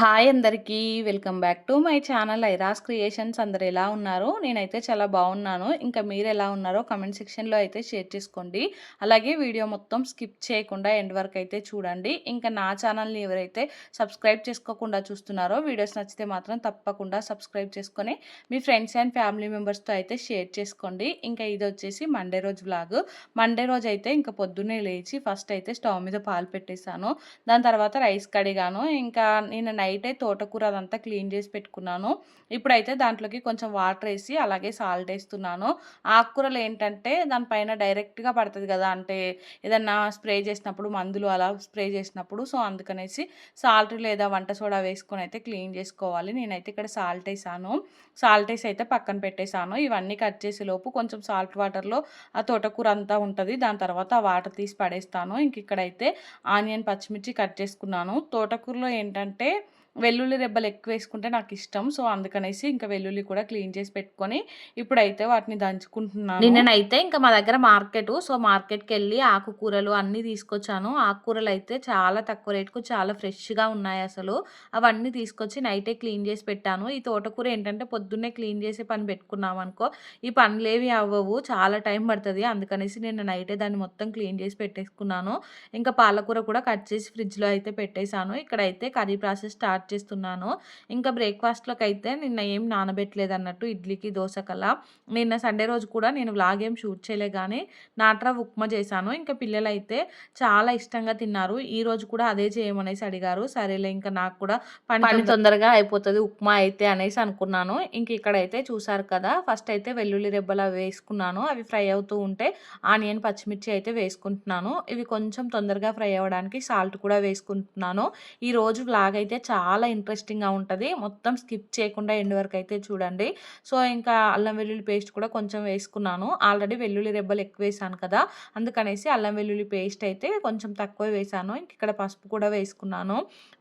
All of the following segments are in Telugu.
హాయ్ అందరికీ welcome back to my channel Airas creations. అందరు ఎలా ఉన్నారు? నేనైతే చాలా బాగున్నాను. ఇంకా మీరు ఎలా ఉన్నారో కమెంట్ సెక్షన్లో అయితే షేర్ చేసుకోండి. అలాగే వీడియో మొత్తం స్కిప్ చేయకుండా ఎండ్ వరకు అయితే చూడండి. ఇంకా నా ఛానల్ని ఎవరైతే సబ్స్క్రైబ్ చేసుకోకుండా చూస్తున్నారో వీడియోస్ నచ్చితే మాత్రం తప్పకుండా సబ్స్క్రైబ్ చేసుకొని మీ ఫ్రెండ్స్ అండ్ ఫ్యామిలీ మెంబర్స్తో అయితే షేర్ చేసుకోండి. ఇంకా ఇది వచ్చేసి మండే రోజు బ్లాగ్ మండే రోజు అయితే ఇంకా పొద్దున్నే లేచి ఫస్ట్ అయితే స్టవ్ మీద పాలు పెట్టేశాను. దాని తర్వాత రైస్ కడిగాను. ఇంకా నేను నైట్ తోటకూర అదంతా క్లీన్ చేసి పెట్టుకున్నాను. ఇప్పుడైతే దాంట్లోకి కొంచెం వాటర్ వేసి అలాగే సాల్ట్ వేస్తున్నాను. ఆకుకూరలు ఏంటంటే దానిపైన డైరెక్ట్గా పడుతుంది కదా అంటే ఏదన్నా స్ప్రే చేసినప్పుడు మందులు అలా స్ప్రే చేసినప్పుడు సో అందుకనేసి సాల్ట్ లేదా వంట సోడా వేసుకొని అయితే క్లీన్ చేసుకోవాలి. నేనైతే ఇక్కడ సాల్ట్ వేసాను. సాల్ట్ వేసి అయితే పక్కన పెట్టేశాను ఇవన్నీ కట్ చేసే లోపు కొంచెం సాల్ట్ వాటర్లో ఆ తోటకూర అంతా ఉంటుంది. దాని తర్వాత ఆ వాటర్ తీసి పడేస్తాను. ఇంక ఇక్కడైతే ఆనియన్ పచ్చిమిర్చి కట్ చేసుకున్నాను. తోటకూరలో ఏంటంటే వెల్లుల్లి రెబ్బలు ఎక్కువ వేసుకుంటే నాకు ఇష్టం సో అందుకనేసి ఇంకా వెల్లుల్లి కూడా క్లీన్ చేసి పెట్టుకొని ఇప్పుడైతే వాటిని దంచుకుంటున్నాను. నిన్ననైతే ఇంకా మా దగ్గర మార్కెట్. సో మార్కెట్కి వెళ్ళి ఆకుకూరలు అన్నీ తీసుకొచ్చాను. ఆకుకూరలు అయితే చాలా తక్కువ రేటుకు చాలా ఫ్రెష్గా ఉన్నాయి అసలు. అవన్నీ తీసుకొచ్చి నైటే క్లీన్ చేసి పెట్టాను. ఈ తోటకూర ఏంటంటే పొద్దున్నే క్లీన్ చేసే పని పెట్టుకున్నాం అనుకో ఈ పనులేవి అవ్వవు. చాలా టైం పడుతుంది. అందుకనేసి నేను నైటే దాన్ని మొత్తం క్లీన్ చేసి పెట్టేసుకున్నాను. ఇంకా పాలకూర కూడా కట్ చేసి ఫ్రిడ్జ్లో అయితే పెట్టేశాను. ఇక్కడైతే కర్రీ ప్రాసెస్ స్టార్ట్ స్టార్ట్ చేస్తున్నాను. ఇంకా బ్రేక్ఫాస్ట్లోకి అయితే నిన్న ఏం నానబెట్టలేదు అన్నట్టు ఇడ్లీకి దోశకల్లా నిన్న సండే రోజు కూడా నేను వ్లాగ్ ఏం షూట్ చేయలే కానీ నాట్రా ఉప్మా చేశాను. ఇంకా పిల్లలు అయితే చాలా ఇష్టంగా తిన్నారు. ఈ రోజు కూడా అదే చేయమనేసి అడిగారు. సరేలే ఇంకా నాకు కూడా పని పని తొందరగా అయిపోతుంది ఉప్మా అయితే అనేసి అనుకున్నాను. ఇంక ఇక్కడైతే చూసారు కదా ఫస్ట్ అయితే వెల్లుల్లి రెబ్బలు అవి వేసుకున్నాను. అవి ఫ్రై అవుతూ ఉంటే ఆనియన్ పచ్చిమిర్చి అయితే వేసుకుంటున్నాను. ఇవి కొంచెం తొందరగా ఫ్రై అవ్వడానికి సాల్ట్ కూడా వేసుకుంటున్నాను. ఈ రోజు వ్లాగ్ అయితే చాలా చాలా ఇంట్రెస్టింగ్గా ఉంటుంది. మొత్తం స్కిప్ చేయకుండా ఎండ్ వరకు అయితే చూడండి. సో ఇంకా అల్లం వెల్లుల్లి పేస్ట్ కూడా కొంచెం వేసుకున్నాను. ఆల్రెడీ వెల్లుల్లి రెబ్బలు ఎక్కువ వేసాను కదా. అందుకనేసి అల్లం వెల్లుల్లి పేస్ట్ అయితే కొంచెం తక్కువ వేసాను. ఇంక ఇక్కడ పసుపు కూడా వేసుకున్నాను.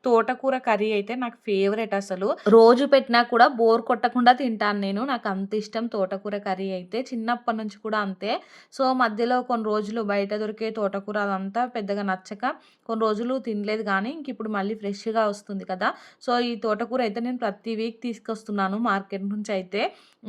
తోటకూర కర్రీ అయితే నాకు ఫేవరెట్ అసలు. రోజు పెట్టినా కూడా బోర్ కొట్టకుండా తింటాను నేను. నాకు అంత ఇష్టం తోటకూర కర్రీ అయితే. చిన్నప్పటి నుంచి కూడా అంతే. సో మధ్యలో కొన్ని రోజులు బయట దొరికే తోటకూర అదంతా పెద్దగా నచ్చక కొన్ని రోజులు తినలేదు కానీ ఇంక ఇప్పుడు మళ్ళీ ఫ్రెష్గా వస్తుంది కదా. సో ఈ తోటకూర అయితే నేను ప్రతి వీక్ తీసుకొస్తున్నాను మార్కెట్ నుంచి అయితే.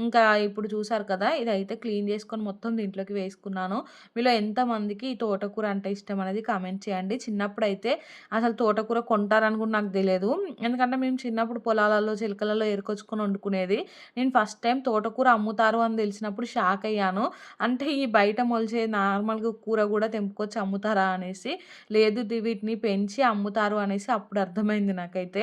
ఇంకా ఇప్పుడు చూసారు కదా ఇదైతే క్లీన్ చేసుకొని మొత్తం దీంట్లోకి వేసుకున్నాను. మీలో ఎంతమందికి ఈ తోటకూర అంటే ఇష్టం అనేది కామెంట్ చేయండి. చిన్నప్పుడు అయితే అసలు తోటకూర కొంటారని కూడా నాకు తెలియదు. ఎందుకంటే మేము చిన్నప్పుడు పొలాలలో చిలకలలో ఏరుకొచ్చుకొని వండుకునేది. నేను ఫస్ట్ టైం తోటకూర అమ్ముతారు అని తెలిసినప్పుడు షాక్ అయ్యాను. అంటే ఈ బయట మొలిచే నార్మల్గా కూర కూడా తెంపుకొచ్చి అమ్ముతారా అనేసి లేదు వీటిని పెంచి అమ్ముతారు అనేసి అప్పుడు అర్థమైంది నాకైతే.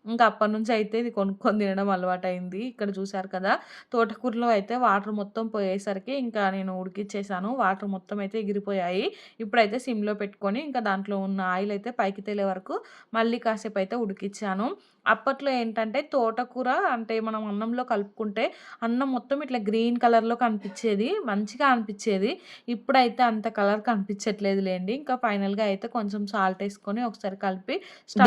ఇంకా అప్పటి నుంచి అయితే ఇది కొనుక్కొని తినడం అలవాటైంది. ఇక్కడ చూశారు కదా తోటకూరలో అయితే వాటర్ మొత్తం పోయేసరికి ఇంకా నేను ఉడికిచ్చేసాను. వాటర్ మొత్తం అయితే ఎగిరిపోయాయి. ఇప్పుడైతే సిమ్లో పెట్టుకొని ఇంకా దాంట్లో ఉన్న ఆయిల్ అయితే పైకి తేలే వరకు మళ్ళీ కాసేపు అయితే ఉడికిచ్చాను. అప్పట్లో ఏంటంటే తోటకూర అంటే మనం అన్నంలో కలుపుకుంటే అన్నం మొత్తం ఇట్లా గ్రీన్ కలర్లో కనిపించేది మంచిగా అనిపించేది. ఇప్పుడైతే అంత కలర్ కనిపించట్లేదు లేండి ఇంకా ఫైనల్గా అయితే కొంచెం సాల్ట్ వేసుకొని ఒకసారి కలిపి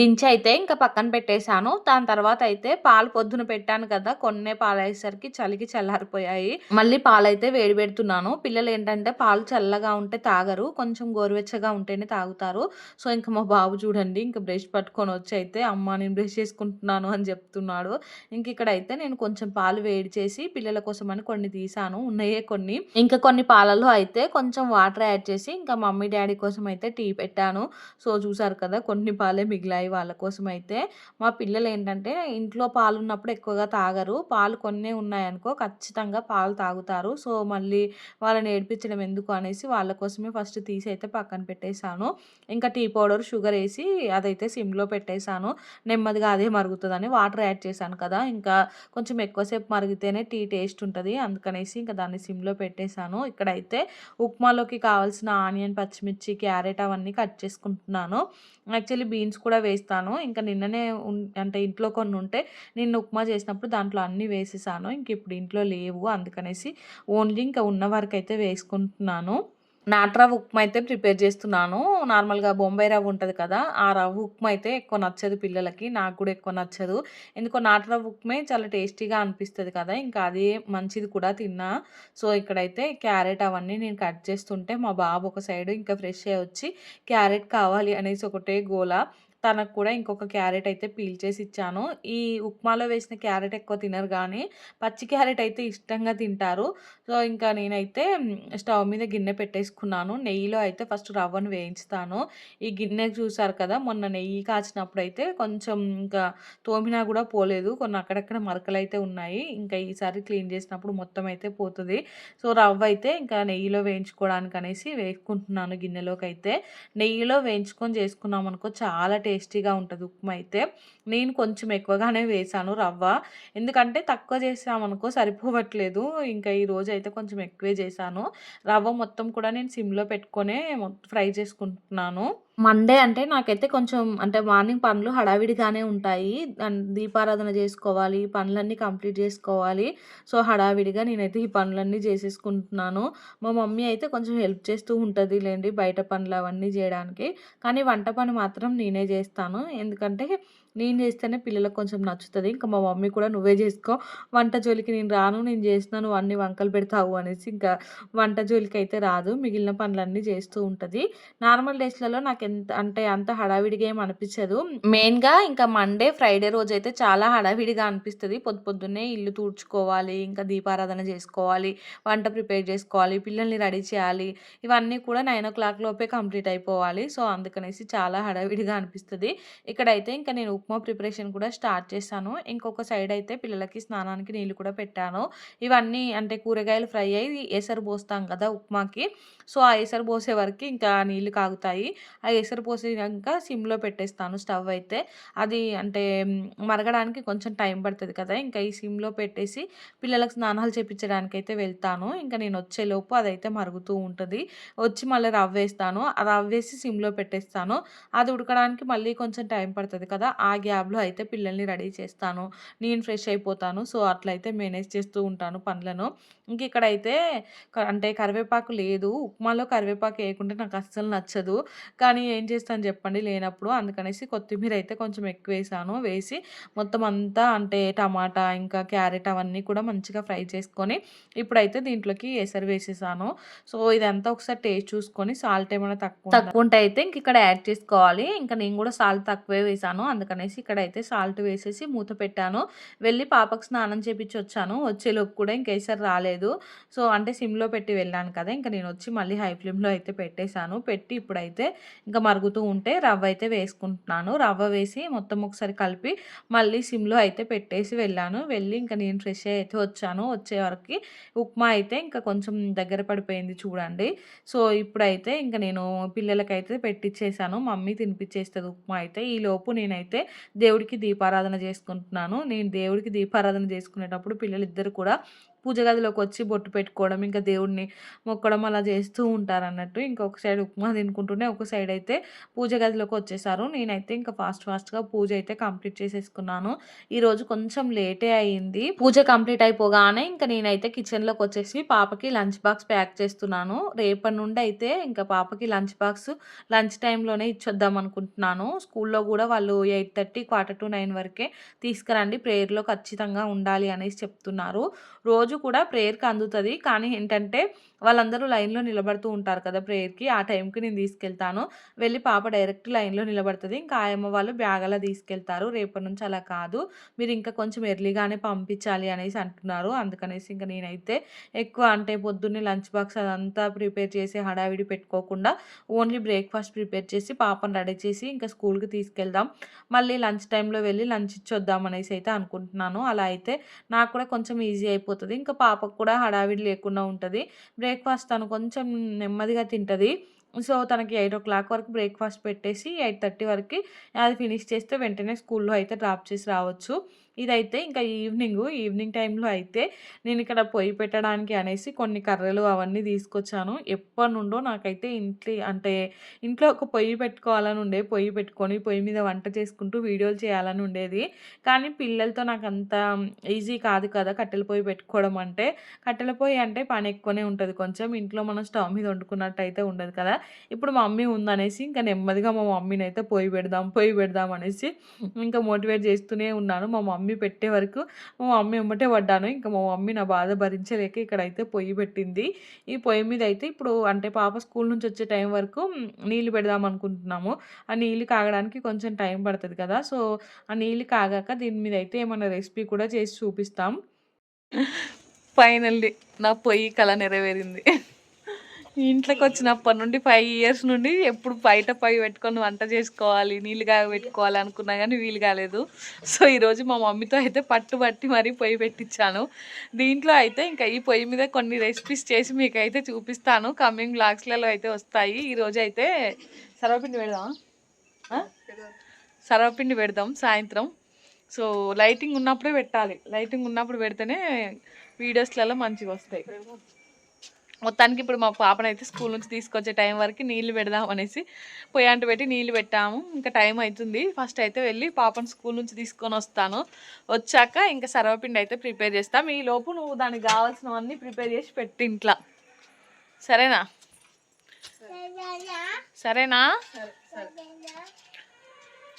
దించి అయితే ఇంకా పక్కన పెట్టేశాను. దాని తర్వాత అయితే పాలు పొద్దున పెట్టాను కదా కొన్నే పాలు అయ్యేసరికి చలికి చల్లారిపోయాయి. మళ్ళీ పాలు అయితే వేడి పెడుతున్నాను. పిల్లలు ఏంటంటే పాలు చల్లగా ఉంటే తాగరు కొంచెం గోరువెచ్చగా ఉంటేనే తాగుతారు. సో ఇంకా మా బాబు చూడండి ఇంకా బ్రష్ పట్టుకొని వచ్చి అయితే అమ్మ నేను బ్రష్ చేసుకుంటున్నాను అని చెప్తున్నాడు. ఇంక ఇక్కడ అయితే నేను కొంచెం పాలు వేడి చేసి పిల్లల కోసం అని కొన్ని తీసాను. ఉన్నాయే కొన్ని. ఇంకా కొన్ని పాలలో అయితే కొంచెం వాటర్ యాడ్ చేసి ఇంకా మమ్మీ డాడీ కోసం అయితే టీ పెట్టాను. సో చూసారు కదా కొన్ని పాలే మిగిలాయి వాళ్ళ కోసం అయితే మా పిల్ల పిల్లలు ఏంటంటే ఇంట్లో పాలు ఉన్నప్పుడు ఎక్కువగా తాగరు. పాలు కొన్నే ఉన్నాయనుకో ఖచ్చితంగా పాలు తాగుతారు. సో మళ్ళీ వాళ్ళని ఏడిపించడం ఎందుకు అనేసి వాళ్ళ కోసమే ఫస్ట్ తీసి అయితే పక్కన పెట్టేశాను. ఇంకా టీ పౌడర్ షుగర్ వేసి అదైతే సిమ్లో పెట్టేశాను. నెమ్మదిగా అదే మరుగుతుందని వాటర్ యాడ్ చేశాను కదా! ఇంకా కొంచెం ఎక్కువసేపు మరిగితేనే టీ టేస్ట్ ఉంటుంది. అందుకనేసి ఇంకా దాన్ని సిమ్లో పెట్టేశాను. ఇక్కడైతే ఉప్మాలోకి కావాల్సిన ఆనియన్ పచ్చిమిర్చి క్యారెట్ అవన్నీ కట్ చేసుకుంటున్నాను. యాక్చువల్లీ బీన్స్ కూడా వేస్తాను. ఇంకా నిన్ననే అంటే ఇంట్లో కొన్ని ఉంటే నేను ఉప్మా చేసినప్పుడు దాంట్లో అన్నీ వేసేసాను. ఇంక ఇప్పుడు ఇంట్లో లేవు. అందుకనేసి ఓన్లీ ఇంకా ఉన్న వరకు అయితే వేసుకుంటున్నాను. నాటు రవ్వ ఉప్మా అయితే ప్రిపేర్ చేస్తున్నాను. నార్మల్గా బొంబాయి రవ్వ ఉంటుంది కదా ఆ రవ్వ ఉప్మా అయితే ఎక్కువ నచ్చదు పిల్లలకి. నాకు కూడా ఎక్కువ నచ్చదు. ఎందుకో నాటు రవ్వ ఉప్మే చాలా టేస్టీగా అనిపిస్తుంది కదా ఇంకా అది మంచిది కూడా తిన్నా. సో ఇక్కడైతే క్యారెట్ అవన్నీ నేను కట్ చేస్తుంటే మా బాబు ఒక సైడ్ ఇంకా ఫ్రెష్ అయ్యి వచ్చి క్యారెట్ కావాలి అనేసి ఒకటే గోల. తనకు కూడా ఇంకొక క్యారెట్ అయితే పీల్ చేసి ఇచ్చాను. ఈ ఉప్మాలో వేసిన క్యారెట్ ఎక్కువ తినరు కానీ పచ్చి క్యారెట్ అయితే ఇష్టంగా తింటారు. సో, ఇంకా నేనైతే స్టవ్ మీద గిన్నె పెట్టేసుకున్నాను. నెయ్యిలో అయితే ఫస్ట్ రవ్వను వేయించుతాను. ఈ గిన్నె చూసారు కదా! మొన్న నెయ్యి కాచినప్పుడు అయితే కొంచెం ఇంకా తోమినా కూడా పోలేదు. కొన్ని అక్కడక్కడ మరకలు అయితే ఉన్నాయి. ఇంకా ఈసారి క్లీన్ చేసినప్పుడు మొత్తం అయితే పోతుంది సో, రవ్వ అయితే ఇంకా నెయ్యిలో వేయించుకోవడానికి అనేసి వేసుకుంటున్నాను గిన్నెలోకి అయితే నెయ్యిలో వేయించుకొని చేసుకున్నామనుకో చాలా టేస్ట్ టేస్టీగా ఉంటుంది ఉప్మా అయితే. నేను కొంచెం ఎక్కువగానే వేసాను రవ్వ. ఎందుకంటే తక్కువ చేసామనుకో సరిపోవట్లేదు. ఇంకా ఈరోజైతే కొంచెం ఎక్కువే చేశాను. రవ్వ మొత్తం కూడా నేను సిమ్‌లో పెట్టుకొనే ఫ్రై చేసుకుంటున్నాను. మండే అంటే నాకైతే కొంచెం అంటే మార్నింగ్ పనులు హడావిడిగానే ఉంటాయి. అండ్ దీపారాధన చేసుకోవాలి. పనులన్నీ కంప్లీట్ చేసుకోవాలి. సో, హడావిడిగా నేనైతే ఈ పనులన్నీ చేసేసుకుంటున్నాను. మా మమ్మీ అయితే కొంచెం హెల్ప్ చేస్తూ ఉంటుంది లేండి బయట పనులు అవన్నీ చేయడానికి. కానీ వంట పని మాత్రం నేనే చేస్తాను. ఎందుకంటే నేను చేస్తేనే పిల్లలకు కొంచెం నచ్చుతుంది ఇంకా మా మమ్మీ కూడా నువ్వే చేసుకో వంట జోలికి నేను రాను. నేను చేసినా నువ్వు అన్ని వంకలు పెడతావు అనేసి ఇంకా వంట జోలికి అయితే రాదు. మిగిలిన పనులన్నీ చేస్తూ ఉంటుంది నార్మల్ డేస్‌లలో నాకు ఎంత అంటే అంత హడావిడిగా ఏమి అనిపించదు. మెయిన్‌గా ఇంకా మండే, ఫ్రైడే రోజు అయితే చాలా హడావిడిగా అనిపిస్తుంది పొద్దు పొద్దున్నే ఇల్లు తుడుచుకోవాలి. ఇంకా దీపారాధన చేసుకోవాలి. వంట ప్రిపేర్ చేసుకోవాలి. పిల్లల్ని రెడీ చేయాలి. ఇవన్నీ కూడా 9:00 లోపే కంప్లీట్ అయిపోవాలి. సో, అందుకనేసి చాలా హడావిడిగా అనిపిస్తుంది ఇక్కడైతే ఇంకా నేను ఉప్మా ప్రిపరేషన్ కూడా స్టార్ట్ చేశాను. ఇంకొక సైడ్ అయితే పిల్లలకి స్నానానికి నీళ్ళు కూడా పెట్టాను. ఇవన్నీ అంటే కూరగాయలు ఫ్రై అయ్యి ఎసరు పోస్తాం కదా ఉప్మాకి. సో, ఆ ఎసరు పోసే వరకు ఇంకా నీళ్ళు కాగుతాయి. ఆ ఎసరు పోసాక సిమ్‌లో పెట్టేస్తాను స్టవ్ అయితే. అది అంటే మరగడానికి కొంచెం టైం పడుతుంది కదా! ఇంకా ఈ సిమ్‌లో పెట్టేసి పిల్లలకు స్నానాలు చేపించడానికి అయితే వెళ్తాను. ఇంకా నేను వచ్చేలోపు అదైతే మరుగుతూ ఉంటుంది వచ్చి మళ్ళీ రవ్వేస్తాను. ఆ రవ్వేసి సిమ్‌లో పెట్టేస్తాను. అది ఉడకడానికి మళ్ళీ కొంచెం టైం పడుతుంది కదా! ఆ గ్యాబ్లో అయితే పిల్లల్ని రెడీ చేస్తాను. నేను ఫ్రెష్ అయిపోతాను. సో, అట్లయితే మేనేజ్ చేస్తూ ఉంటాను పనులను. ఇంక ఇక్కడైతే క అంటే కరివేపాకు లేదు. ఉప్మాలో కరివేపాకు వేయకుంటే నాకు అస్సలు నచ్చదు. కానీ ఏం చేస్తాను చెప్పండి లేనప్పుడు. అందుకనేసి కొత్తిమీర అయితే కొంచెం ఎక్కువ వేసాను వేసి మొత్తం అంతా అంటే టమాటా, ఇంకా క్యారెట్ అవన్నీ కూడా మంచిగా ఫ్రై చేసుకొని ఇప్పుడైతే దీంట్లోకి ఎసరు వేసేసాను. సో, ఇదంతా ఒకసారి టేస్ట్ చూసుకొని సాల్ట్ ఏమైనా తక్కువ తక్కువ ఉంటే అయితే ఇంక ఇక్కడ యాడ్ చేసుకోవాలి. ఇంకా నేను కూడా సాల్ట్ తక్కువే వేసాను అందుకనేసి ఇక్కడైతే సాల్ట్ వేసేసి మూత పెట్టాను. వెళ్ళి పాపకు స్నానం చేపించి వచ్చాను వచ్చేలోపు కూడా ఇంకేసారి ఎసరు రాలేదు. సో, అంటే సిమ్‌లో పెట్టి వెళ్ళాను కదా! ఇంకా నేను మళ్ళీ మళ్ళీ హై ఫ్లేమ్‌లో అయితే పెట్టేసాను. పెట్టి ఇప్పుడైతే ఇంకా మరుగుతూ ఉంటే రవ్వ అయితే వేసుకుంటున్నాను. రవ్వ వేసి మొత్తం ఒకసారి కలిపి మళ్ళీ సిమ్‌లో అయితే పెట్టేసి వెళ్ళాను. వెళ్ళి ఇంకా నేను ఫ్రెష్ అయితే వచ్చాను. వచ్చే వరకు ఉప్మా అయితే ఇంకా కొంచెం దగ్గర పడిపోయింది చూడండి. సో, ఇప్పుడైతే ఇంకా నేను పిల్లలకైతే పెట్టిచ్చేసాను. మమ్మీ తినిపించేస్తుంది ఉప్మా అయితే. ఈలోపు నేనైతే దేవుడికి దీపారాధన చేసుకుంటున్నాను. నేను దేవుడికి దీపారాధన చేసుకునేటప్పుడు పిల్లలిద్దరు కూడా పూజ గదిలోకి వచ్చి బొట్టు పెట్టుకోవడం, ఇంకా దేవుడిని మొక్కడం అలా చేస్తూ ఉంటారు అన్నట్టు ఇంకొక సైడ్ ఉప్మా తినుకుంటూనే ఒక సైడ్ అయితే పూజ గదిలోకి వచ్చేసారు. నేనైతే ఇంకా ఫాస్ట్ ఫాస్ట్‌గా పూజ అయితే కంప్లీట్ చేసేసుకున్నాను. ఈరోజు కొంచెం లేటే అయింది. పూజ కంప్లీట్ అయిపోగానే ఇంక నేనైతే కిచెన్‌లోకి వచ్చేసి పాపకి లంచ్ బాక్స్ ప్యాక్ చేస్తున్నాను. రేపటి నుండి అయితే ఇంకా పాపకి లంచ్ బాక్స్ లంచ్ టైంలోనే ఇచ్చొద్దాం అనుకుంటున్నాను. స్కూల్‌లో కూడా వాళ్ళు 8:30, క్వార్టర్ టు నైన్ వరకే తీసుకురండి ప్రేయర్‌లో ఖచ్చితంగా ఉండాలి అనేసి చెప్తున్నారు. రోజు కూడా ప్రేయర్‌కి అందుతుంది. కానీ ఏంటంటే వాళ్ళందరూ లైన్‌లో నిలబడుతూ ఉంటారు కదా! ప్రేయర్‌కి. ఆ టైంకి నేను తీసుకెళ్తాను. వెళ్ళి పాప డైరెక్ట్ లైన్‌లో నిలబడతది. ఇంకా ఆయమ్మ వాళ్ళు బ్యాగ్ అలా తీసుకెళ్తారు. రేపటి నుంచి అలా కాదు. మీరు ఇంకా కొంచెం ఎర్లీగానే పంపించాలి అనేసి అంటున్నారు. అందుకనేసి ఇంక నేనైతే ఎక్కువ అంటే పొద్దున్నే లంచ్ బాక్స్ అదంతా ప్రిపేర్ చేసి హడావిడి పెట్టుకోకుండా ఓన్లీ బ్రేక్‌ఫాస్ట్ ప్రిపేర్ చేసి పాపను రెడీ చేసి ఇంకా స్కూల్‌కి తీసుకెళ్దాం. మళ్ళీ లంచ్ టైంలో వెళ్ళి లంచ్ ఇచ్చొద్దాం అనేసి అయితే అనుకుంటున్నాను. అలా అయితే నాకు కూడా కొంచెం ఈజీ అయిపోతుంది ఇంకా పాపకు కూడా హడావిడి లేకుండా ఉంటుంది బ్రేక్ బ్రేక్‌ఫాస్ట్ తను కొంచెం నెమ్మదిగా తింటుంది సో, తనకి 8:00 వరకు బ్రేక్‌ఫాస్ట్ పెట్టేసి 8:30 వరకి అది ఫినిష్ చేస్తే వెంటనే స్కూల్‌లో అయితే డ్రాప్ చేసి రావచ్చు. ఇదైతే ఇంకా ఈవినింగ్ ఈవినింగ్ టైంలో అయితే నేను ఇక్కడ పొయ్యి పెట్టడానికి అనేసి కొన్ని కర్రలు అవన్నీ తీసుకొచ్చాను. ఎప్పటి నుండో నాకైతే ఇంట్లో అంటే ఇంట్లో ఒక పొయ్యి పెట్టుకోవాలని ఉండే. పొయ్యి పెట్టుకొని పొయ్యి మీద వంట చేసుకుంటూ వీడియోలు చేయాలని ఉండేది. కానీ పిల్లలతో నాకు అంత ఈజీ కాదు కదా! కట్టెల పొయ్యి పెట్టుకోవడం అంటే. కట్టెల పొయ్యి అంటే పని ఎక్కువనే ఉంటుంది కొంచెం. ఇంట్లో మనం స్టవ్ మీద వండుకున్నట్టయితే ఉండదు కదా! ఇప్పుడు మా మమ్మీ ఉందనేసి ఇంకా నెమ్మదిగా మా మమ్మీని అయితే పొయ్యి పెడదాం, పొయ్యి పెడదాం అనేసి ఇంకా మోటివేట్ చేస్తూనే ఉన్నాను. మా మమ్మీ మమ్మీ పెట్టే వరకు మా మమ్మీ ఎమ్మటే పడ్డాను. ఇంకా మా మమ్మీ నా బాధ భరించలేక ఇక్కడైతే పొయ్యి పెట్టింది. ఈ పొయ్యి మీద అయితే ఇప్పుడు అంటే పాప స్కూల్ నుంచి వచ్చే టైం వరకు నీళ్ళు పెడదాం అనుకుంటున్నాము. ఆ నీళ్ళు కాగడానికి కొంచెం టైం పడుతుంది కదా. సో ఆ నీళ్ళు కాగాక దీని మీద అయితే ఏమైనా రెసిపీ కూడా చేసి చూపిస్తాం. ఫైనల్లీ నా పొయ్యి కళ నెరవేరింది. ఇంట్లోకి వచ్చినప్పటి నుండి ఫైవ్ ఇయర్స్ నుండి ఎప్పుడు బయట పొయ్యి పెట్టుకొని వంట చేసుకోవాలి నీళ్ళు కాగ పెట్టుకోవాలి అనుకున్నా కానీ వీలు కాలేదు. సో ఈరోజు మా మమ్మీతో అయితే పట్టు పట్టి మరీ పొయ్యి పెట్టించాను. దీంట్లో అయితే ఇంకా ఈ పొయ్యి మీద కొన్ని రెసిపీస్ చేసి మీకు అయితే చూపిస్తాను. కమింగ్ బ్లాగ్స్లలో అయితే వస్తాయి. ఈరోజు అయితే సర్వపిండి పెడదామా? సర్వపిండి పెడదాం సాయంత్రం. సో లైటింగ్ ఉన్నప్పుడే పెట్టాలి. లైటింగ్ ఉన్నప్పుడు పెడితేనే వీడియోస్లలో మంచిగా వస్తాయి. మొత్తానికి ఇప్పుడు మా పాపను అయితే స్కూల్ నుంచి తీసుకొచ్చే టైం వరకు నీళ్ళు పెడదాం అనేసి పొయ్యాంట పెట్టి నీళ్ళు పెట్టాము. ఇంకా టైం అవుతుంది ఫస్ట్ అయితే వెళ్ళి పాపను స్కూల్ నుంచి తీసుకొని వస్తాను. వచ్చాక ఇంకా సర్వపిండి అయితే ప్రిపేర్ చేస్తాం. ఈ లోపు నువ్వు దానికి కావాల్సినవన్నీ ప్రిపేర్ చేసి పెట్టి ఇంట్లో. సరేనా? సరేనా?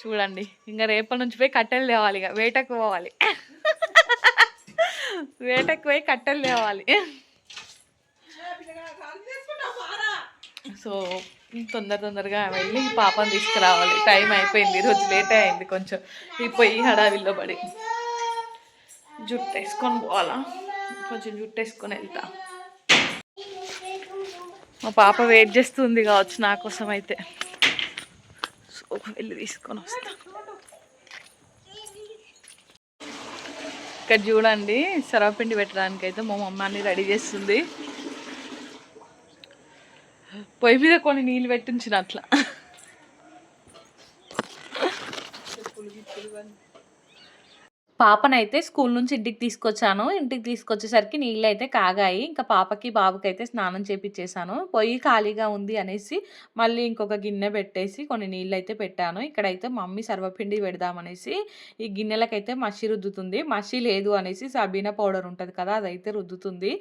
చూడండి. ఇంకా రేపటి నుంచి పోయి కట్టెలు తేవాలి ఇక. వేటకు పోవాలి. వేటకు పోయి కట్టెలు తేవాలి. సో తొందర తొందరగా వెళ్ళి పాపను తీసుకురావాలి. టైం అయిపోయింది. ఈరోజు లేట్ అయింది కొంచెం. ఈ పోయి హడావిల్లో పడి. జుట్టు వేసుకొని పోవాలా? కొంచెం జుట్టు వేసుకొని వెళ్తా. మా పాప వెయిట్ చేస్తుంది కావచ్చు నా కోసం అయితే. సో వెళ్ళి తీసుకొని వస్తా. ఇక్కడ చూడండి సరవపిండి పెట్టడానికి అయితే మా మమ్మీ రెడీ చేస్తుంది. పొయ్యి మీద కొన్ని నీళ్ళు పెట్టించిన అట్లా. పాపనైతే స్కూల్ నుంచి ఇంటికి తీసుకొచ్చాను. ఇంటికి తీసుకొచ్చేసరికి నీళ్ళు అయితే కాగాయి. ఇంకా పాపకి బాబుకి అయితే స్నానం చేపించేశాను పొయ్యి ఖాళీగా ఉంది అనేసి మళ్ళీ ఇంకొక గిన్నె పెట్టేసి కొన్ని నీళ్ళు అయితే పెట్టాను. ఇక్కడైతే మమ్మీ సర్వపిండి పెడదామనేసి ఈ గిన్నెలకైతే మసి రుద్దుతుంది. మసి లేదు అనేసి సబీనా పౌడర్ ఉంటుంది కదా అదైతే రుద్దుతుంది.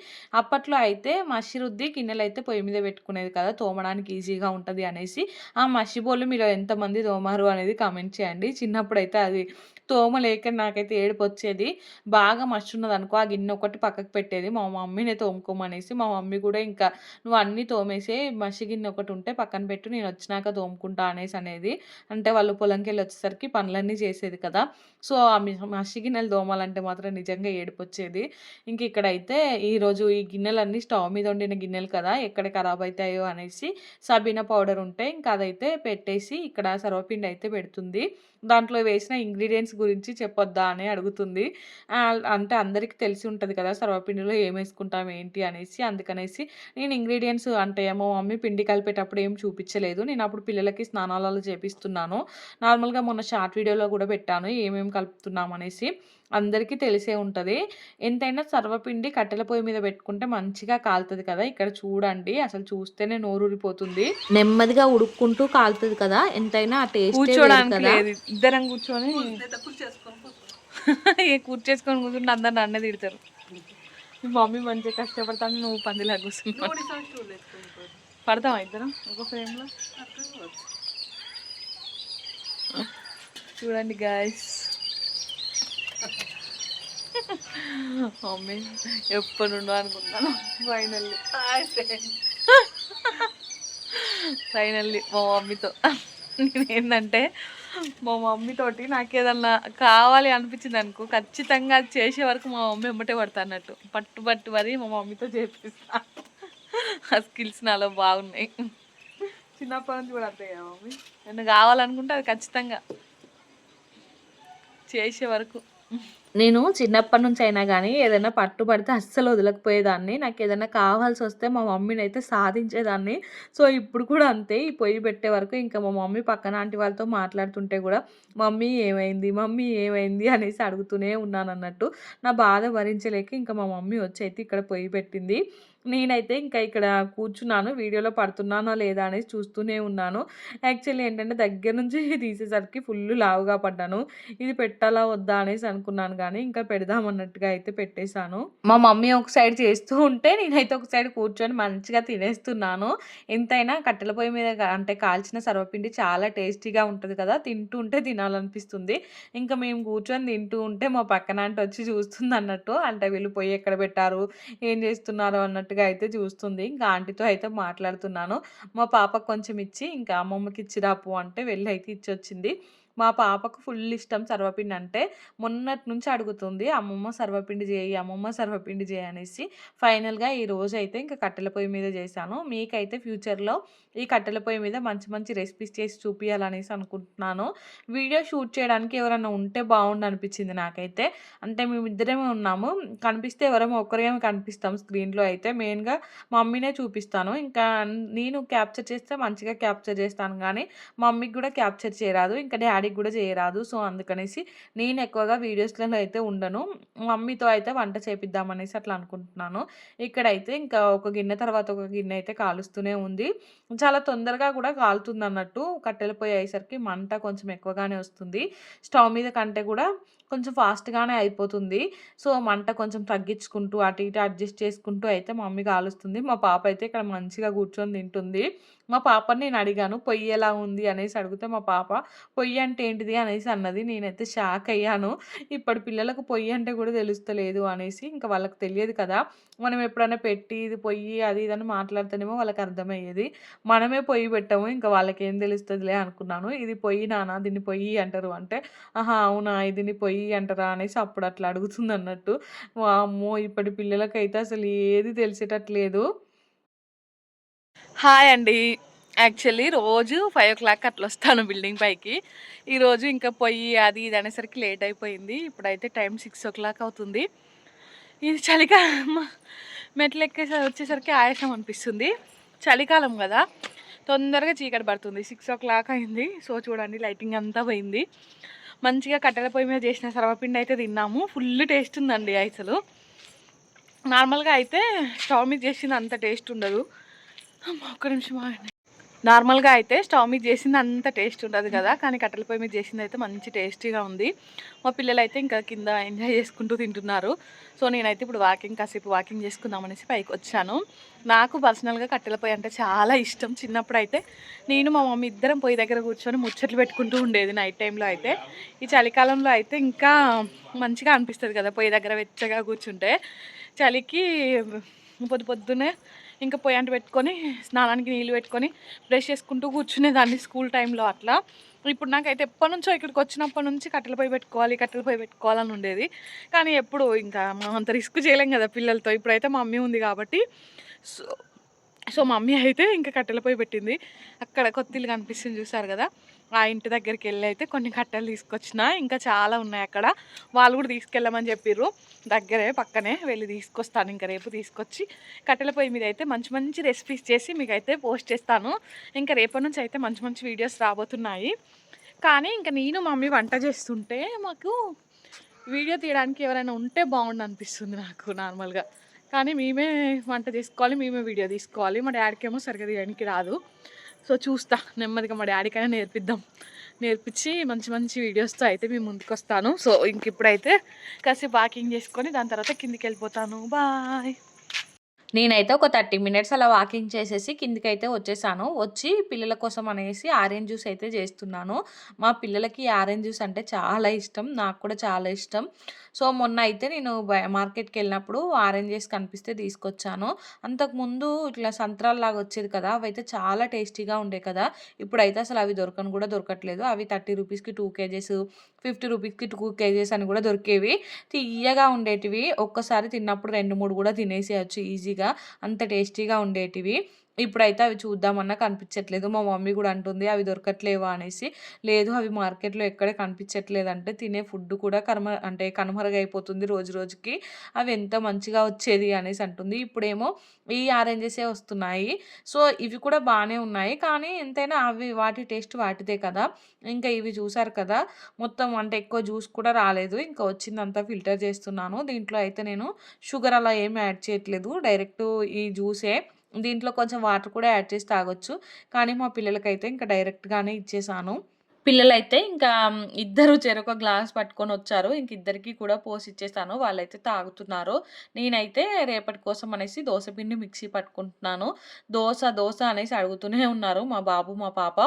అప్పట్లో అయితే మసి రుద్ది గిన్నెలు అయితే పొయ్యి మీద పెట్టుకునేది కదా తోమడానికి ఈజీగా ఉంటుంది అనేసి ఆ మసి బోళ్ళు మీరు ఎంతమంది తోమారు అనేది కామెంట్ చేయండి. చిన్నప్పుడు అయితే అది తోమలేక నాకైతే ఏడుపు వచ్చేది బాగా మర్చున్నది అనుకో ఆ గిన్నె ఒకటి పక్కకు పెట్టేది. మా మమ్మీనే తోముకోమనేసి మా మమ్మీ కూడా ఇంకా నువ్వు అన్నీ తోమేసి మసి గిన్నె ఒకటి ఉంటే పక్కన పెట్టు నేను వచ్చినాక తోముకుంటా అనేసి అనేది. అంటే వాళ్ళు పొలంకి వెళ్ళి వచ్చేసరికి పనులన్నీ చేసేది కదా. సో ఆ మసి గిన్నెలు తోమాలంటే మాత్రం నిజంగా ఏడుపు వచ్చేది ఇంక ఇక్కడైతే ఈరోజు ఈ గిన్నెలన్నీ స్టవ్ మీద వండిన గిన్నెలు కదా ఎక్కడ ఖరాబ్ అవుతాయో అనేసి సబీనా పౌడర్ ఉంటే ఇంకా అదైతే పెట్టేసి ఇక్కడ సర్వపిండి అయితే పెడుతుంది. దాంట్లో వేసిన ఇంగ్రీడియంట్స్ గురించి చెప్పొద్దా అని అడుగుతుంది. అంటే అందరికీ తెలిసి ఉంటుంది కదా సర్వపిండిలో ఏం వేసుకుంటాం ఏంటి అనేసి. అందుకనేసి నేను ఇంగ్రీడియంట్స్ అంటే మా మమ్మీ పిండి కలిపేటప్పుడు ఏం చూపించలేదు. నేను అప్పుడు పిల్లలకి స్నానాలలో చేపిస్తున్నాను. నార్మల్గా మొన్న షార్ట్ వీడియోలో కూడా పెట్టాను ఏమేమి కలుపుతున్నాం అనేసి. అందరికీ తెలిసే ఉంటుంది. ఎంతైనా సర్వపిండి కట్టెల పొయ్యి మీద పెట్టుకుంటే మంచిగా కాలుతుంది కదా. ఇక్కడ చూడండి అసలు చూస్తేనే నోరూరిపోతుంది. నెమ్మదిగా ఉడుక్కుంటూ కాలుతుంది కదా. ఎంతైనా టేస్ట్ కూర్చోడానికి ఇద్దరం కూర్చొని ఏ కూర్చేసుకొని కూర్చుంటే అందరు నన్నే తిడతారు. మమ్మీ మంచిగా కష్టపడతాను నువ్వు పందిలా కూర్చున్నావు. పడతావా ఇద్దరం? ఒక ఫ్రేమ్లో? చూడండి గాయస్ మమ్మీ ఎప్పుడు నుండో అనుకున్నాను ఫైనల్లీ ఫైనల్లీ మా మమ్మీతో. నేను ఏంటంటే మా మమ్మీ తోటి నాకు ఏదన్నా కావాలి అనిపించింది అనుకో ఖచ్చితంగా అది చేసే వరకు మా మమ్మీ ఎమ్మటే పడతా అన్నట్టు పట్టు పట్టు మరి మా మమ్మీతో చేపిస్తా. ఆ స్కిల్స్ నాలో బాగున్నాయి. చిన్నప్పటి నుంచి కూడా అంతే కదా మమ్మీ? నేను కావాలనుకుంటే అది ఖచ్చితంగా చేసే వరకు. నేను చిన్నప్పటి నుంచి అయినా కానీ ఏదైనా పట్టుబడితే అస్సలు వదలకపోయేదాన్ని. నాకు ఏదైనా కావాల్సి వస్తే మా మమ్మీని అయితే సాధించేదాన్ని. సో ఇప్పుడు కూడా అంతే. ఈ పొయ్యి పెట్టే వరకు ఇంకా మా మమ్మీ పక్కన ఆంటీ వాళ్ళతో మాట్లాడుతుంటే కూడా మమ్మీ ఏమైంది? మమ్మీ ఏమైంది? అనేసి అడుగుతూనే ఉన్నాను అన్నట్టు నా బాధ భరించలేక ఇంకా మా మమ్మీ వచ్చి అయితే ఇక్కడ పొయ్యి పెట్టింది. నేనైతే ఇంకా ఇక్కడ కూర్చున్నాను వీడియోలో పడుతున్నానా లేదా అనేసి చూస్తూనే ఉన్నాను యాక్చువల్లీ ఏంటంటే దగ్గర నుంచి తీసేసరికి ఫుల్ లావుగా పడ్డాను ఇది పెట్టాలా వద్దా అనేసి అనుకున్నాను కానీ ఇంకా పెడదాం అన్నట్టుగా అయితే పెట్టేశాను. మా మమ్మీ ఒక సైడ్ చేస్తూ ఉంటే నేనైతే ఒక సైడ్ కూర్చొని మంచిగా తినేస్తున్నాను. ఎంతైనా కట్టెల పొయ్యి మీద అంటే కాల్చిన సర్వపిండి చాలా టేస్టీగా ఉంటుంది కదా! తింటూ ఉంటే తినాలనిపిస్తుంది. ఇంకా మేము కూర్చొని తింటూ ఉంటే మా పక్కన అంటే వచ్చి చూస్తుంది అన్నట్టు అంటే వీళ్ళు పొయ్యి ఎక్కడ పెట్టారు? ఏం చేస్తున్నారు? అన్నట్టు అన్నట్టుగా అయితే చూస్తుంది. ఇంకా ఆంటీతో అయితే మాట్లాడుతున్నాను. మా పాపకు కొంచెం ఇచ్చి ఇంకా అమ్మమ్మకి ఇచ్చిరాపు అంటే వెళ్ళి అయితే ఇచ్చొచ్చింది. మా పాపకు ఫుల్ ఇష్టం సర్వపిండి అంటే. మొన్నటి నుంచి అడుగుతుంది. అమ్మమ్మ సర్వపిండి చేయి, అమ్మమ్మ సర్వపిండి చేయి అనేసి. ఫైనల్‌గా రోజైతే ఇంకా కట్టెల పొయ్యి మీద చేశాను. మీకైతే ఫ్యూచర్‌లో ఈ కట్టెల పొయ్యి మీద మంచి మంచి రెసిపీస్ చేసి చూపించాలనేసి అనుకుంటున్నాను. వీడియో షూట్ చేయడానికి ఎవరైనా ఉంటే బాగుండు అనిపించింది నాకైతే. అంటే మేమిద్దరేమే ఉన్నాము. కనిపిస్తే ఎవరేమో ఒకరేమో కనిపిస్తాం స్క్రీన్‌లో అయితే. మెయిన్‌గా మమ్మీనే చూపిస్తాను. ఇంకా నేను క్యాప్చర్ చేస్తే మంచిగా క్యాప్చర్ చేస్తాను కానీ మమ్మీకి కూడా క్యాప్చర్ చేయరాదు. ఇంకా డాడీకి కూడా చేయరాదు. సో, అందుకనేసి నేను ఎక్కువగా వీడియోస్‌లలో అయితే ఉండను. మమ్మీతో అయితే వంట చేపిద్దామనేసి అట్లా అనుకుంటున్నాను. ఇక్కడైతే ఇంకా ఒక గిన్నె తర్వాత ఒక గిన్నె అయితే కాలుస్తూనే ఉంది. చాలా తొందరగా కూడా కాలుతుంది అన్నట్టు పొయ్యి అయ్యేసరికి మంట కొంచెం ఎక్కువగానే వస్తుంది. స్టవ్ మీద కంటే కూడా కొంచెం ఫాస్ట్‌గానే అయిపోతుంది. సో, మంట కొంచెం తగ్గించుకుంటూ అటు ఇటు అడ్జస్ట్ చేసుకుంటూ అయితే మమ్మీ కాలుస్తుంది. మా పాప అయితే ఇక్కడ మంచిగా కూర్చొని తింటుంది. మా పాపని నేను అడిగాను పొయ్యి ఎలా ఉంది అనేసి అడిగితే మా పాప పొయ్యి అంటే ఏంటిది అనేసి అన్నది. నేనైతే షాక్ అయ్యాను. ఇప్పటి పిల్లలకు పొయ్యి అంటే కూడా తెలుస్తలేదు అనేసి. ఇంకా వాళ్ళకి తెలియదు కదా! మనం ఎప్పుడైనా పెట్టి ఇది పొయ్యి అది ఇది అని మాట్లాడితేనేమో వాళ్ళకి అర్థమయ్యేది. మనమే పొయ్యి పెట్టము. ఇంకా వాళ్ళకేం తెలుస్తుందిలే అనుకున్నాను. ఇది పొయ్యి నానా దీన్ని పొయ్యి అంటారు అంటే, ఆహా! అవునా దీన్ని పొయ్యి అంటారా అనేసి అప్పుడు అట్లా అడుగుతుందన్నట్టు. వామ్మో! ఇప్పటి పిల్లలకైతే అసలు ఏది తెలిసేటట్లేదు. హాయ్ అండి. యాక్చువల్లీ రోజు 5:00 అట్లా వస్తాను బిల్డింగ్ పైకి. ఈరోజు ఇంకా పొయ్యి అది ఇది అనేసరికి లేట్ అయిపోయింది. ఇప్పుడైతే టైం 6:00 అవుతుంది. ఇది చలికాలం మెట్లెక్కేసి వచ్చేసరికి ఆయాసం అనిపిస్తుంది. చలికాలం కదా తొందరగా చీకటి పడుతుంది. 6:00 అయింది. సో, చూడండి లైటింగ్ అంతా పోయింది. మంచిగా కట్టెల పొయ్యి మీద చేసిన సర్వపిండి అయితే తిన్నాము. ఫుల్ టేస్ట్ ఉందండి అసలు. నార్మల్‌గా అయితే స్టవ్ మీద చేసింది అంత టేస్ట్ ఉండదు. ఒక్క నిమిషం ఆగండి. నార్మల్‌గా అయితే స్టవ్ మీద చేసింది అంత టేస్ట్ ఉండదు కదా! కానీ కట్టెల పొయ్యి మీద చేసింది అయితే మంచి టేస్టీగా ఉంది. మా పిల్లలు అయితే ఇంకా కింద ఎంజాయ్ చేసుకుంటూ తింటున్నారు. సో, నేనైతే ఇప్పుడు వాకింగ్ కాసేపు వాకింగ్ చేసుకుందాం అనేసి పైకొచ్చాను. నాకు పర్సనల్‌గా కట్టెల పొయ్యి అంటే చాలా ఇష్టం. చిన్నప్పుడు అయితే నేను మా మమ్మీ ఇద్దరం పొయ్యి దగ్గర కూర్చొని ముచ్చట్లు పెట్టుకుంటూ ఉండేది నైట్ టైంలో అయితే. ఈ చలికాలంలో అయితే ఇంకా మంచిగా అనిపిస్తుంది కదా! పొయ్యి దగ్గర వెచ్చగా కూర్చుంటే. చలికి పొద్దు పొద్దున్నే ఇంకా పొయ్యి పెట్టుకొని స్నానానికి నీళ్ళు పెట్టుకొని బ్రష్ చేసుకుంటూ కూర్చునేదాన్ని స్కూల్ టైంలో అట్లా. ఇప్పుడు నాకైతే ఎప్పటినుంచో ఇక్కడికి వచ్చినప్పటి నుంచి కట్టెల పొయ్యి పెట్టుకోవాలి, కట్టెల పొయ్యి పెట్టుకోవాలని ఉండేది. కానీ ఎప్పుడు ఇంకా మనం అంత రిస్క్ చేయలేం కదా పిల్లలతో. ఇప్పుడైతే మమ్మీ ఉంది కాబట్టి సో, సో మమ్మీ అయితే ఇంకా కట్టెల పొయ్యి పెట్టింది. అక్కడ కొత్తిల్లు కనిపిస్తుంది చూసారు కదా! ఆ ఇంటి దగ్గరికి వెళ్ళి అయితే కొన్ని కట్టెలు తీసుకొచ్చిన. ఇంకా చాలా ఉన్నాయి అక్కడ. వాళ్ళు కూడా తీసుకెళ్ళమని చెప్పిర్రు. దగ్గరే పక్కనే వెళ్ళి తీసుకొస్తాను ఇంకా రేపు తీసుకొచ్చి కట్టెల పొయ్యి మీద అయితే మంచి మంచి రెసిపీస్ చేసి మీకు అయితే పోస్ట్ చేస్తాను. ఇంకా రేపటి నుంచి అయితే మంచి మంచి వీడియోస్ రాబోతున్నాయి. కానీ ఇంకా నేను మమ్మీ వంట చేస్తుంటే మాకు వీడియో తీయడానికి ఎవరైనా ఉంటే బాగుండు అనిపిస్తుంది నాకు నార్మల్‌గా. కానీ మేమే వంట చేసుకోవాలి. మేమే వీడియో తీసుకోవాలి. మా డ్యాడీకేమో సరిగ్గా తీయడానికి రాదు. సో, చూస్తా నెమ్మదిగా మా డాడీకైనా నేర్పిద్దాం. నేర్పించి మంచి మంచి వీడియోస్‌తో అయితే మీ ముందుకొస్తాను. సో, ఇంక ఇప్పుడైతే కాసేపు వాకింగ్ చేసుకొని దాని తర్వాత కిందికెళ్ళిపోతాను. బాయ్. నేనైతే ఒక 30 మినిట్స్ అలా వాకింగ్ చేసేసి కిందికైతే వచ్చేసాను. వచ్చి పిల్లల కోసం అనేసి ఆరెంజ్ జ్యూస్ అయితే చేస్తున్నాను. మా పిల్లలకి ఆరెంజ్ జ్యూస్ అంటే చాలా ఇష్టం. నాకు కూడా చాలా ఇష్టం. సో, మొన్న అయితే నేను మార్కెట్కి వెళ్ళినప్పుడు ఆరెంజెస్ కనిపిస్తే తీసుకొచ్చాను. అంతకుముందు ఇట్లా సంత్రాల్లాగా వచ్చేది కదా! అవి అయితే చాలా టేస్టీగా ఉండే కదా! ఇప్పుడైతే అసలు అవి దొరకను కూడా దొరకట్లేదు. అవి 30 రూపీస్‌కి టూ కేజెస్, 50 రూపీస్‌కి టూ కేజీస్ అని కూడా దొరికేవి. తియ్యగా ఉండేటివి. ఒక్కసారి తిన్నప్పుడు 2, 3 కూడా తినేసేయచ్చు ఈజీగా. అంత టేస్టీగా ఉండేటివి. ఇప్పుడైతే అవి చూద్దామన్నా కనిపించట్లేదు. మా మమ్మీ కూడా అంటుంది అవి దొరకట్లేవా అనేసి. లేదు అవి మార్కెట్‌లో ఎక్కడ కనిపించట్లేదంటే తినే ఫుడ్ కూడా కనుమ అంటే కనుమరుగైపోతుంది రోజు రోజుకి. అవి ఎంత మంచిగా వచ్చేది అనేసి అంటుంది. ఇప్పుడేమో ఈ ఆరెంజెసే వస్తున్నాయి. సో, ఇవి కూడా బాగానే ఉన్నాయి. కానీ ఎంతైనా అవి వాటి టేస్ట్ వాటిదే కదా! ఇంకా ఇవి చూసారు కదా! మొత్తం అంటే ఎక్కువ జ్యూస్ కూడా రాలేదు. ఇంకా వచ్చిందంతా ఫిల్టర్ చేస్తున్నాను. దీంట్లో అయితే నేను షుగర్ అలా ఏమి యాడ్ చేయట్లేదు. డైరెక్ట్ ఈ జ్యూసే. దీంట్లో కొంచెం వాటర్ కూడా యాడ్ చేసి తాగొచ్చు. కానీ మా పిల్లలకైతే ఇంకా డైరెక్ట్‌గానే ఇచ్చేసాను. పిల్లలైతే ఇంకా ఇద్దరు చెరొక గ్లాస్ పట్టుకొని వచ్చారు. ఇంక ఇద్దరికి కూడా పోసి ఇచ్చేసాను. వాళ్ళైతే తాగుతున్నారు. నేనైతే రేపటి కోసం అనేసి దోశ పిండి మిక్సీ పట్టుకుంటున్నాను. దోశ దోశ అనేసి అడుగుతూనే ఉన్నారు మా బాబు, మా పాప.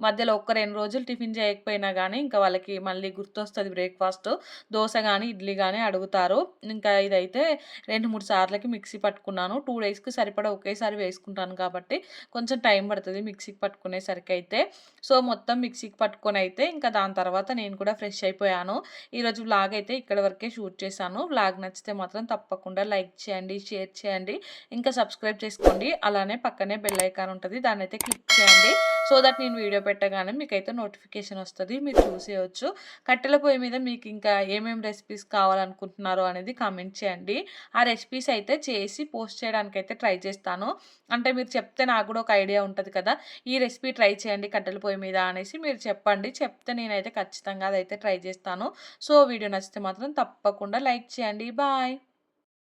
మధ్యలో ఒక రెండు రోజులు టిఫిన్ చేయకపోయినా కానీ ఇంకా వాళ్ళకి మళ్ళీ గుర్తొస్తుంది బ్రేక్‌ఫాస్ట్. దోశ కానీ ఇడ్లీ కానీ అడుగుతారు. ఇంకా ఇదైతే 2, 3 సార్లకి మిక్సీ పట్టుకున్నాను. టూ డేస్‌కి సరిపడా ఒకేసారి వేసుకుంటాను కాబట్టి, కొంచెం టైం పడుతుంది మిక్సీకి పట్టుకునేసరికి అయితే సో, మొత్తం మిక్సీకి అయితే ఇంకా దాని తర్వాత నేను కూడా ఫ్రెష్ అయిపోయాను. ఈరోజు వ్లాగ్ అయితే ఇక్కడ వరకే షూట్ చేశాను. వ్లాగ్ నచ్చితే మాత్రం తప్పకుండా లైక్ చేయండి, షేర్ చేయండి, ఇంకా సబ్స్క్రైబ్ చేసుకోండి. అలానే పక్కనే బెల్ ఐకాన్ దాని అయితే క్లిక్ చేయండి. సో దట్ నేను వీడియో పెట్టగానే మీకైతే నోటిఫికేషన్ వస్తుంది మీరు చూసేయచ్చు కట్టెల పొయ్యి మీద మీకు ఇంకా ఏమేమి రెసిపీస్ కావాలనుకుంటున్నారో అనేది కామెంట్ చేయండి. ఆ రెసిపీస్ అయితే చేసి పోస్ట్ చేయడానికైతే ట్రై చేస్తాను. అంటే మీరు చెప్తే నాకు కూడా ఒక ఐడియా ఉంటుంది కదా! ఈ రెసిపీ ట్రై చేయండి కట్టెల పొయ్యి మీద అనేసి మీరు చెప్పండి చెప్పండి. చెప్తే నేనైతే ఖచ్చితంగా అదైతే ట్రై చేస్తాను. సో, వీడియో నచ్చితే మాత్రం తప్పకుండా లైక్ చేయండి. బాయ్.